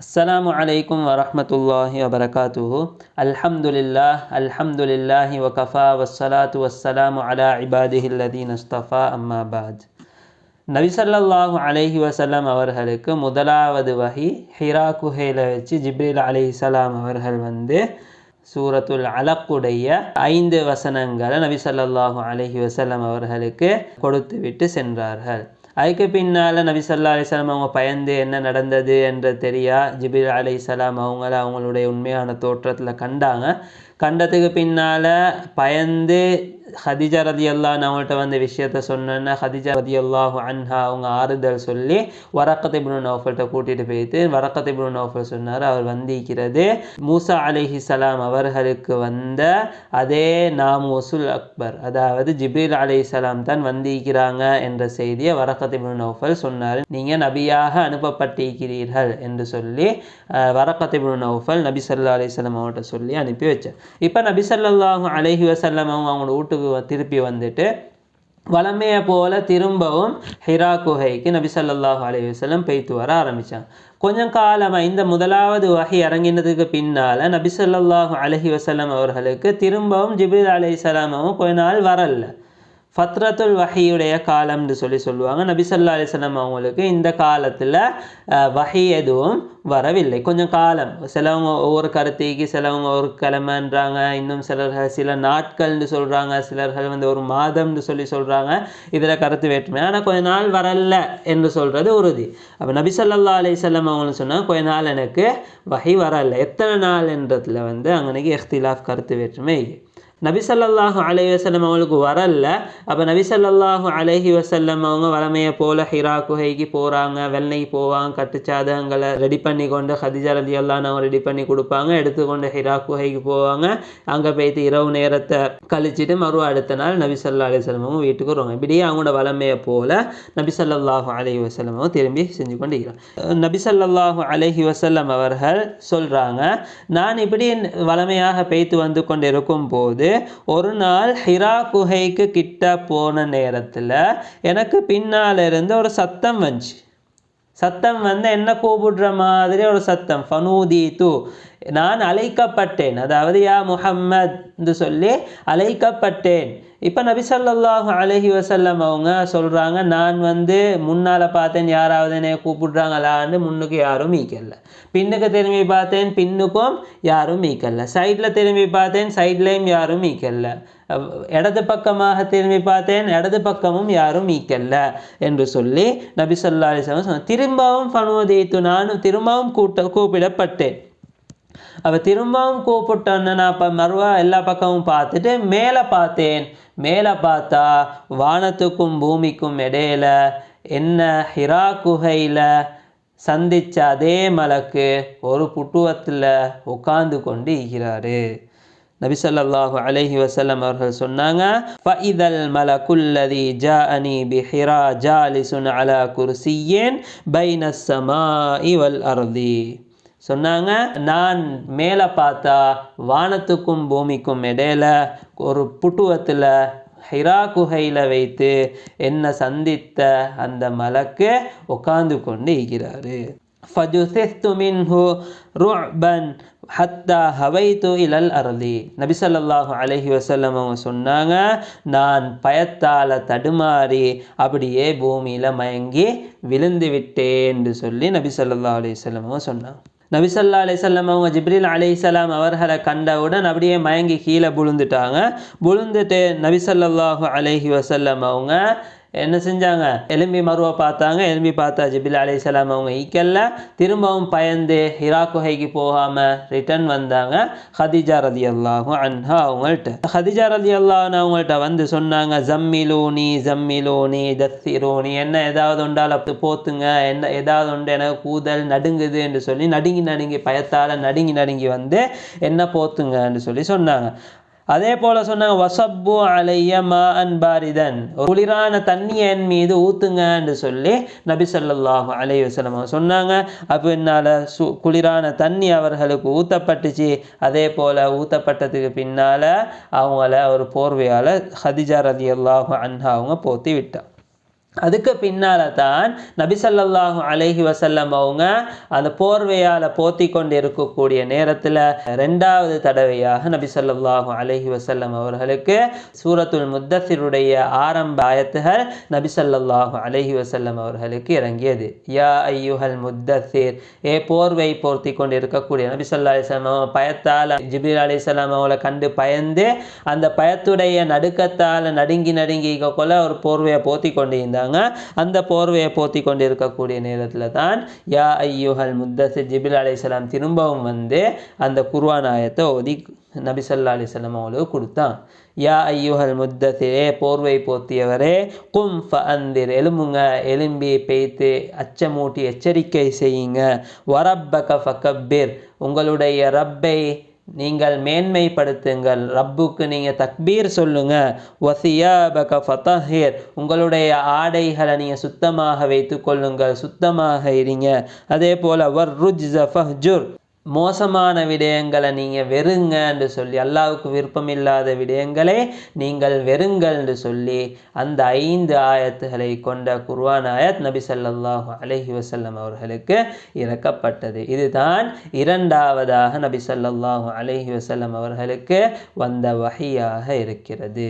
அஸ்லாம் அலைக்கும் வரமத்துல்லாஹி வபரகாத்து அல்ஹம்துலில்லா அல்ஹம்துலில்லாஹி வகஃபா வசலாத்து வசலாம் அலா இபாதிஹில்லதீன் அஸ்தஃபா அம்மாபாத் நபிசல்லாஹு அலஹி வசலாம் அவர்களுக்கு முதலாவது வகை ஹிரா குஹையில் வச்சு ஜிப்ரில் அலி இஸ்லாம் அவர்கள் வந்து சூரத்துல் அலக்குடைய ஐந்து வசனங்களை நபி சல்லாஹூ அலஹி வசலம் அவர்களுக்கு கொடுத்துவிட்டு சென்றார்கள். அதுக்கு பின்னால் நபி ஸல்லல்லாஹு அலைஹி அவங்க பயந்து என்ன நடந்தது என்று தெரியா? ஜிபிர் அலைஹிஸ்ஸலாம் அவங்கள அவங்களுடைய உண்மையான தோற்றத்தில் கண்டாங்க. கண்டதுக்கு பின்னால் பயந்து ஹதிஜா ரதி அல்லா அவங்கள்ட்ட வந்து விஷயத்த சொன்னேன்னா ஹதிஜா ரதி அல்லாஹு அன்ஹா அவங்க ஆறுதல் சொல்லி வரக்கத்தை இப்னு நோஃபல்கிட்ட கூட்டிகிட்டு போயிட்டு வரக்கத்தை இப்னு நோஃபல் சொன்னார் அவர் வந்திருக்கிறது. மூசா அலிஹி சலாம் அவர்களுக்கு வந்த அதே நாம் நாமூசுல் அக்பர் அதாவது ஜிப்ரீல் அலி சலாம் தான் வந்திருக்கிறாங்க என்ற செய்தியை வரக்கத்தை இப்னு நௌஃபல் சொன்னார். நீங்கள் நபியாக அனுப்பப்பட்டிருக்கிறீர்கள் என்று சொல்லி வரக்கத்தை இப்னு நௌஃபல் நபி சல்லா அலிஸ்லாம் அவங்கள்ட்ட சொல்லி அனுப்பி வச்சார். இப்போ நபி சல்லாஹூ அலைஹி வசல்லம் அவங்க அவங்களோட வீட்டுக்கு திருப்பி வந்துட்டு வளமையை போல திரும்பவும் ஹிரா குகைக்கு நபி சல்லாஹூ அலைஹி பெய்த்து வர ஆரம்பித்தாங்க கொஞ்சம் காலமாக இந்த முதலாவது வகை இறங்கினதுக்கு பின்னால் நபி சொல்லாஹு அலஹி வசலம் அவர்களுக்கு திரும்பவும் ஜிபில் அலி சலாமும் கொஞ்ச நாள் வரல. ஃபத்ரத்துல் வஹியுடைய காலம்னு சொல்லி சொல்லுவாங்க. நபிசல்லா அலிஸ்லாம் அவங்களுக்கு இந்த காலத்தில் வஹி எதுவும் வரவில்லை. கொஞ்சம் காலம். சிலவங்க ஒவ்வொரு கருத்தைக்கு சிலவங்க ஒரு கிழமைன்றாங்க. இன்னும் சிலர்கள் சில நாட்கள்னு சொல்கிறாங்க சிலர்கள் வந்து ஒரு மாதம்னு சொல்லி சொல்கிறாங்க இதில் கருத்து வேற்றுமை. ஆனால் கொஞ்ச நாள் வரல என்று சொல்கிறது உறுதி. அப்போ நபிசல்லா அலிசல்லாம் அவங்கன்னு சொன்னால் கொஞ்ச நாள் எனக்கு வகை வரல. எத்தனை நாள் என்றதில் வந்து அங்கனைக்கு எஃப்திலாஃப் கருத்து வேற்றுமை நபிசல்லாஹு அலஹி வசல்லம் அவங்களுக்கு வரல அப்போ நபிசல்லாஹு அலஹி வசல்லம் அவங்க வளமையை போல் ஹிரா குகைக்கு போகிறாங்க வெள்ளைக்கு போவாங்க. கட்டுச்சாதகங்களை ரெடி பண்ணி கொண்டு ஹதிஜா ரதி எல்லாம் அவங்க ரெடி பண்ணி கொடுப்பாங்க. எடுத்துக்கொண்டு ஹிரா குகைக்கு போவாங்க. அங்கே போய்த்து இரவு நேரத்தை கழிச்சிட்டு மறு அடுத்த நாள் நபிசல்லா அலிஸ்லம் அவங்க வீட்டுக்கு வருவாங்க. இப்படியே அவங்களோட வளமையை போல் நபிசல்லாஹு அலஹி வசல்லம் அவங்க திரும்பி செஞ்சு கொண்டு இருக்கிறாங்க நபி அலஹி வசல்லம் அவர்கள் சொல்கிறாங்க நான் இப்படி வளமையாக பெய்த்து வந்து கொண்டு இருக்கும் போது ஒரு நாள் ஹிரா குகைக்கு கிட்ட போன நேரத்தில் எனக்கு பின்னால் இருந்து ஒரு சத்தம் வந்துச்சு. சத்தம் வந்து என்ன கூப்பிடுற மாதிரி ஒரு சத்தம். ஃபனூதி தூ. நான் அழைக்கப்பட்டேன். அதாவது யா முஹம்மத் சொல்லி அழைக்கப்பட்டேன். இப்போ நபி சல்லாஹூ அலஹி வசல்லம் அவங்க சொல்கிறாங்க நான் வந்து முன்னால் பார்த்தேன் யாராவது என்னை கூப்பிடுறாங்களான்னு முன்னுக்கு யாரும் மீக்கல பின்னுக்கு திரும்பி பார்த்தேன் பின்னுக்கும் யாரும் மீக்கல சைடில் திரும்பி பார்த்தேன் சைட்லேயும் யாரும் மீக்கல இடது பக்கமாக திரும்பி பார்த்தேன் இடது பக்கமும் யாரும் மீக்கல்ல என்று சொல்லி நபி சொல்லா அலிஸ்லாம் திரும்பவும் பனுவதீத்து நானும் திரும்பவும் கூட்ட கூப்பிடப்பட்டேன். அப்போ திரும்பவும் கூப்பிட்டோன்னு நான் இப்போ மறுவா எல்லா பக்கமும் பார்த்துட்டு மேலே பார்த்தேன். மேலே பார்த்தா வானத்துக்கும் பூமிக்கும் இடையில என்ன ஹிரா குகையில் சந்தித்த அதே மலக்கு ஒரு புட்டுவத்தில் உட்கார்ந்து கொண்டு இருக்கிறாரு நபி அலஹி வசல்லம் அவர்கள் சொன்னாங்க ஃபஇதல் மலகுல்லதி ஜா அனி பி ஹிரா ஜாலிசுன் அலா குர்சியேன் பைன சமா இவல் அர்தி. சொன்னாங்க நான் மேலே பார்த்தா வானத்துக்கும் பூமிக்கும் இடையில ஒரு புட்டுவத்தில் ஹிரா குகையில் வைத்து என்னை சந்தித்த அந்த மலக்கு உட்கார்ந்து கொண்டு இருக்கிறாரு. ஃபஜுசிஸ்து மின்ஹு ருபன் ஹத்தா ஹவைத்து இலல் அருளி நபிசல்லாஹு அலஹி வசல்லம் அவங்க சொன்னாங்க நான் பயத்தால் தடுமாறி அப்படியே பூமியில் மயங்கி விழுந்து விட்டேன்னு சொல்லி நபி சல்லா அலி வல்லம் சொன்னாங்க. நபிசல்லா அலிசல்லம் அவங்க ஜிப்ரில் அலிசலாம் அவர்களை கண்டவுடன் அப்படியே மயங்கி கீழே புழுந்துட்டாங்க. புழுந்துட்டு நபிசல்லாஹு அலஹி வசல்லம் அவங்க என்ன செஞ்சாங்க? எலும்பி மருவை பார்த்தாங்க. எலும்பி பார்த்தா ஜிபில் அலி சலாம் அவங்க இக்கல்ல திரும்பவும் பயந்து ஹிரா குகைக்கு போகாமல் ரிட்டர்ன் வந்தாங்க. ஹதிஜா ரதி அல்லாஹும் அன்ஹா அவங்கள்ட்ட. ஹதிஜா ரதி அல்லாஹ்னு அவங்கள்ட்ட வந்து சொன்னாங்க ஜம்மிலூனி ஜம்மிலூனி தத்திரோனி என்ன ஏதாவது உண்டால் போத்துங்க. என்ன ஏதாவது உண்டு எனக்கு கூதல் நடுங்குது என்று சொல்லி நடுங்கி நடுங்கி பயத்தால் நடுங்கி நடுங்கி வந்து என்ன போத்துங்கன்னு சொல்லி சொன்னாங்க. அதே போல சொன்னாங்க வசப்பு அலைய மா அன்பாரிதன் குளிரான தண்ணியை என் மீது ஊத்துங்கன்னு சொல்லி நபி சொல்லாஹு அலைஹி வசலம் சொன்னாங்க. அப்போ என்னால் சு குளிரான தண்ணி அவர்களுக்கு ஊற்றப்பட்டுச்சு அதே போல் ஊற்றப்பட்டதுக்கு பின்னால் அவங்கள ஒரு போர்வையால் ஹதிஜா ரதி அல்லாஹு அன்ஹா அவங்க போத்தி விட்டான் அதுக்கு பின்னால தான் நபிசல்லாஹு அலஹி வசல்லம் அவங்க அந்த போர்வையால் போத்தி கொண்டு இருக்கக்கூடிய நேரத்தில் ரெண்டாவது தடவையாக நபி அலஹி வசல்லம் அவர்களுக்கு சூரத்துல் முத்தசிருடைய ஆரம்ப ஆயத்துகள் நபிசல்லாஹு அலஹி அலைஹி அவர்களுக்கு இறங்கியது. யா ஐயுஹல் முத்தசிர் ஏ போர்வை போர்த்தி கொண்டு இருக்கக்கூடிய நபிசல்லா அலிஸ்லாம் பயத்தால் ஜிபில் அலைஹிஸ்ஸலாம் அவங்களை கண்டு பயந்து அந்த பயத்துடைய நடுக்கத்தால் நடுங்கி நடுங்கி கொள்ள ஒரு போர்வையை போத்தி கொண்டு இருந்தாங்க அந்த போர்வையை போத்தி கொண்டு இருக்கக்கூடிய நேரத்தில் தான் யா ஐயோஹல் முத்தசி ஜிபில் அலிசலாம் திரும்பவும் வந்து அந்த குர்வான் ஆயத்தை ஓதி நபி சொல்லா அலிசல்லாம் அவங்களுக்கு கொடுத்தான். யா ஐயோஹல் முத்தசிரே போர்வை போத்தியவரே கும் ஃபஅந்திர் எலும்புங்க எலும்பி பெய்த்து அச்சமூட்டி எச்சரிக்கை செய்யுங்க. வரப்பக ஃபகப்பிர் உங்களுடைய ரப்பை நீங்கள் மேன்மைப்படுத்துங்கள். ரப்புக்கு நீங்கள் தக்பீர் சொல்லுங்க. வசியாபக ஃபதஹீர். உங்களுடைய ஆடைகளை நீங்கள் சுத்தமாக வைத்து கொள்ளுங்கள். சுத்தமாக இருங்க. அதே போல் வர் ருஜ் ஃபஹ்ஜுர். மோசமான விடயங்களை நீங்கள் வெறுங்க என்று சொல்லி அல்லாவுக்கு விருப்பமில்லாத விடயங்களை நீங்கள் வெறுங்கள் என்று சொல்லி அந்த ஐந்து ஆயத்துகளை கொண்ட குர்வான் ஆயத் நபி ஸல்லல்லாஹு அலஹி வசல்லம் அவர்களுக்கு இறக்கப்பட்டது. இதுதான் இரண்டாவதாக நபி ஸல்லல்லாஹு அலஹி வசல்லம் அவர்களுக்கு வந்த வகையாக இருக்கிறது.